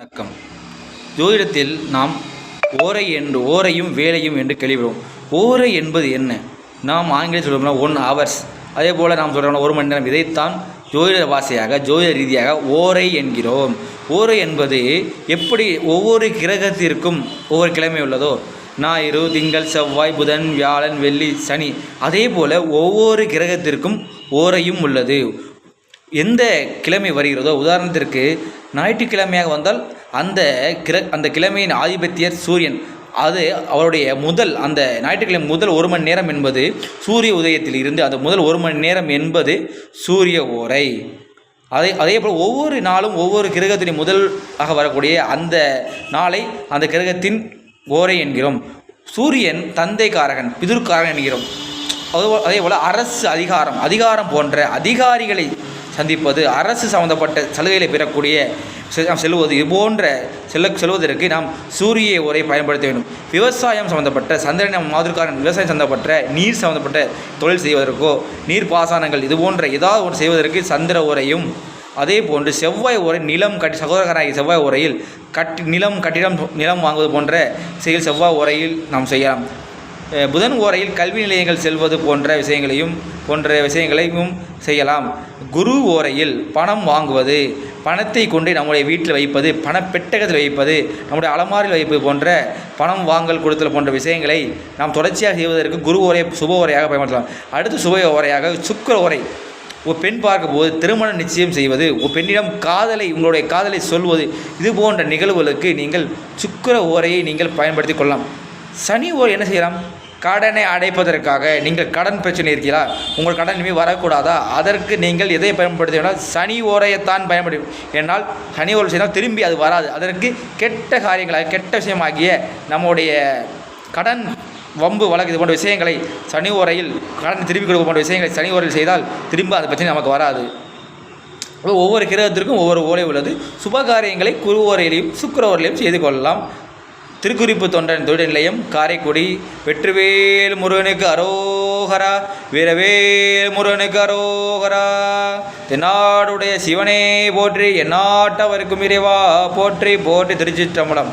வணக்கம். ஜோதிடத்தில் நாம் ஓரை என்று ஓரையும் வேலையும் என்று கேள்விப்படுவோம். ஓரை என்பது என்ன? நாம் ஆங்கிலம் சொல்லுவோம்னா ஒன் ஹவர்ஸ் அதே போல் நாம் சொல்கிறோம்னா ஒரு மணி நேரம். இதைத்தான் ஜோதிட பாஷையாக ஜோதிட ரீதியாக ஓரை என்கிறோம். ஓரை என்பது எப்படி ஒவ்வொரு கிரகத்திற்கும் ஒவ்வொரு கிழமை உள்ளதோ? ஞாயிறு திங்கள் செவ்வாய் புதன் வியாழன் வெள்ளி சனி. அதே போல் ஒவ்வொரு கிரகத்திற்கும் ஓரையும் உள்ளது. எந்த கிழமை வருகிறதோ உதாரணத்திற்கு ஞாயிற்றுக்கிழமையாக வந்தால் அந்த கிர அந்த கிழமையின் ஆதிபத்தியர் சூரியன். அது அவருடைய முதல் அந்த ஞாயிற்றுக்கிழமை முதல் ஒரு மணி நேரம் என்பது சூரிய உதயத்தில் இருந்து அந்த முதல் ஒரு மணி நேரம் என்பது சூரிய ஓரை. அதே அதே போல் ஒவ்வொரு நாளும் ஒவ்வொரு கிரகத்தின் முதலாக வரக்கூடிய அந்த நாளை அந்த கிரகத்தின் ஓரை என்கிறோம். சூரியன் தந்தைக்காரகன் பிதுர்காரகன் என்கிறோம். அதுபோல் அதே போல் அரசு அதிகாரம் அதிகாரம் போன்ற அதிகாரிகளை சந்திப்பது அரசு சம்பந்தப்பட்ட சலுகைகளை பெறக்கூடிய நாம் செல்வது இதுபோன்ற செல்ல செல்வதற்கு நாம் சூரிய உரை பயன்படுத்த வேண்டும். விவசாயம் சம்பந்தப்பட்ட சந்திரன மாதிரிக்கான விவசாயம் சம்பந்தப்பட்ட நீர் சம்பந்தப்பட்ட தொழில் செய்வதற்கோ நீர் பாசனங்கள் இது போன்ற ஏதாவது ஒன்று செய்வதற்கு சந்திர உரையும் அதே போன்று செவ்வாய் உரை நிலம் கட்டி சகோதரகராகிய செவ்வாய் உரையில் கட்டி நிலம் கட்டிடம் நிலம் வாங்குவது போன்ற செயல் செவ்வாய் உரையில் நாம் செய்யலாம். புதன் உரையில் கல்வி நிலையங்கள் செல்வது போன்ற விஷயங்களையும் போன்ற விஷயங்களையும் செய்யலாம். குரு ஓரையில் பணம் வாங்குவது பணத்தை கொண்டு நம்முடைய வீட்டில் வைப்பது பணப்பெட்டகத்தில் வைப்பது நம்முடைய அலமாரியில் வைப்பது போன்ற பணம் வாங்கல் கொடுத்தல் போன்ற விஷயங்களை நாம் தொடர்ச்சியாக செய்வதற்கு குரு ஓரை சுப ஓரையாக பயன்படுத்தலாம். அடுத்து சுப ஓரையாக சுக்கிர ஓரை. ஒரு பெண் பார்க்கும்போது திருமணம் நிச்சயம் செய்வது ஒரு பெண்ணிடம் காதலை உங்களுடைய காதலை சொல்வது இது போன்ற நிகழ்வுகளுக்கு நீங்கள் சுக்கிர ஓரையை நீங்கள் பயன்படுத்தி கொள்ளலாம். சனி ஓர் என்ன செய்யலாம்? கடனை அடைப்பதற்காக நீங்கள் கடன் பிரச்சனை இருக்கீங்களா உங்கள் கடன் இனிமேல் வரக்கூடாதா? அதற்கு நீங்கள் எதை பயன்படுத்தினால் சனி ஓரையைத்தான் பயன்படும் என்னால் சனி ஓரை செய்தால் திரும்பி அது வராது. அதற்கு கெட்ட காரியங்களாக கெட்ட விஷயமாகிய நம்முடைய கடன் வம்பு வழக்கு இது போன்ற விஷயங்களை சனி ஓரையில் கடன் திருப்பி கொடுக்க போன்ற விஷயங்களை சனி ஓரையில் செய்தால் திரும்ப அது பிரச்சனை நமக்கு வராது. ஒவ்வொரு கிரகத்திற்கும் ஒவ்வொரு ஓலை உள்ளது. சுபகாரியங்களை குரு ஓரையிலையும் சுக்கர ஓரையிலையும் செய்து கொள்ளலாம். திருக்குறிப்பு தொண்டன் தொழில் நிலையம் காரைக்குடி. வெற்றிவேல் முருகனுக்கு அரோகரா வீரவேல் முருகனுக்கு அரோகரா. தென்னாடுடைய சிவனே போற்றி எந்நாட்டவருக்கும் இறைவா போற்றி போற்றி திருச்சிற்றம்பலம்.